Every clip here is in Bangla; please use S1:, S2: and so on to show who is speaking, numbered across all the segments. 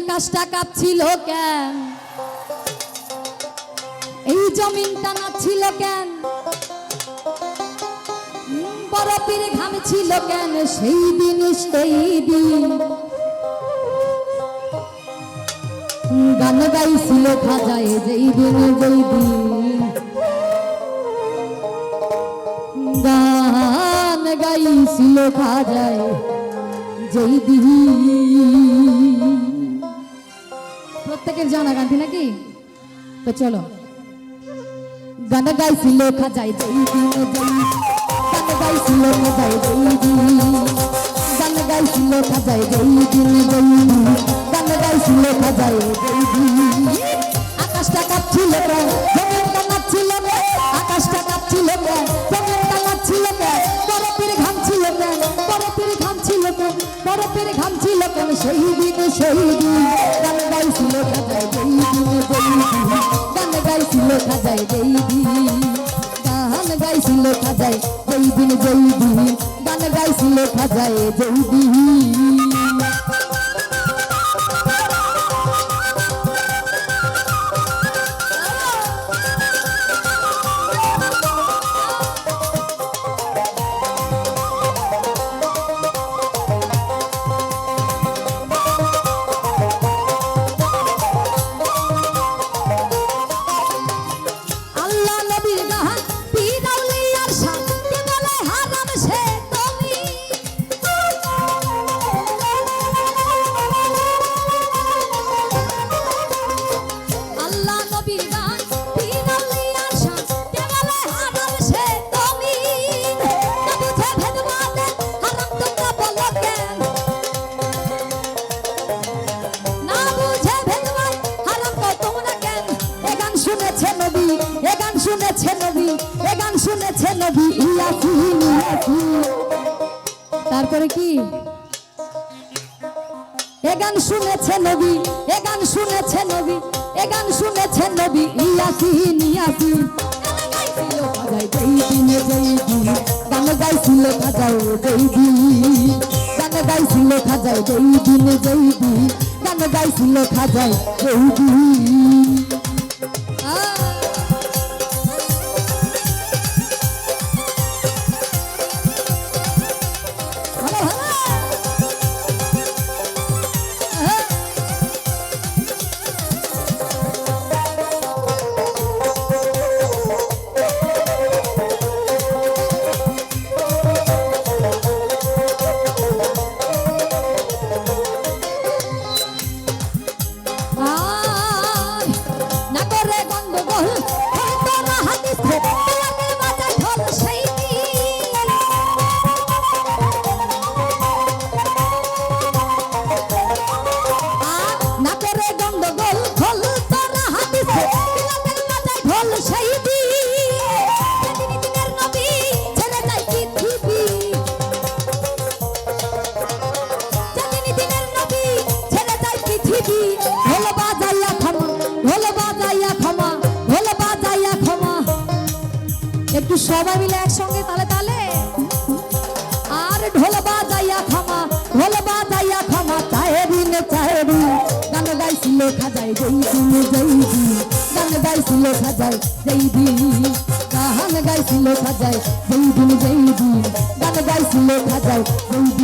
S1: আকাশটা কাঁপছিল কেন? এই জমিনটা নাচছিল কেন? বরফের ঘাম ছিল কেন? সেই দিন সেই দিন। গান গাইছিল খাজায় যেই দিন যেই দিন। গান গাইছিল খাজায় যেই দিন। প্রত্যেকের জানা গানটি নাকি? তো চলো। গান গাইছিল যেই গান আকাশটা ঘামছিল কেন সেই দিন সেই দিন। গাইছিল খাজায় গান গাইছিল খাজায় যেই দিন গান গাইছিল খাজায় যেই শুনেছে নবী, এ গান শুনেছে নবী তারপরে কি? এ গান শুনেছে নবী, এ গান শুনেছে নবী, এ গান শুনেছে নবী ইয়াসিন ইয়াসিন গান গাইছিল দিন গান গাইছিল দিন গান গাইছিল সবাই মিলে একসঙ্গে তালে তালে। আর ঢোল বাজাইয়া খামা ঢোল বাজাইয়া ক্ষমা চাহেরিন চাহেরি গান গাইছিল খাজাই যেই দিন যেই দিন। গান গাইছিল খাজাই যেই দিন। গান গাইছিল খাজাই যেই দিন যেই দিন। গান গাইছিল খাজাই যেই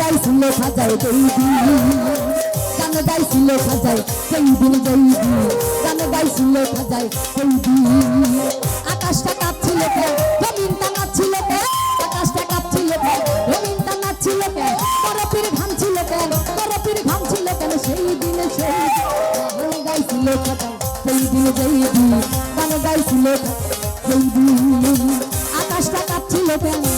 S1: গান লেখা যায় যেই দিন গান যায় যেই দিন যেই দিন গান গাইছি লেখা যায় যেই আকাশটা কাঁপছিল জমিনটা নাচছিল আকাশটা কাঁপছিল জমিনটা নাচছিল বরফের ঘামছিল কেন বরফের ঘামছিল কেন সেই দিনে সেই গান গাইছি লেখা যায় সেই দিনে যেই গান গাইছি লেখা সেই দিন আকাশটা কাঁপছিল কেন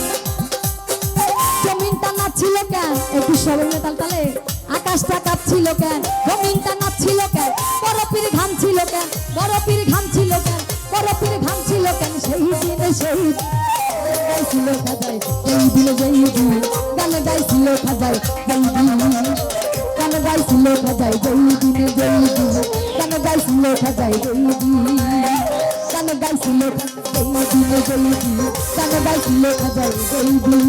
S1: নাচছিল কেন? একটু সবাই তাল তালে আকাশটা কাঁপছিল কেন? জমিনটা নাচছিল কেন? বরফের ঘাম ছিল কেন? বরফের ঘাম ছিল কেন? বরফের ঘাম ছিল কেন? সেই দিনে সেই গাইছিল খাজাই এই দিনে যেই দিন গানে গাইছিল খাজাই যেই দিন গানে গাইছিল খাজাই যেই দিনে যেই দিন গানে গাইছিল খাজাই যেই দিন গানে গাইছিল যেই দিনে যেই দিন গাইছিল খাজাই দিন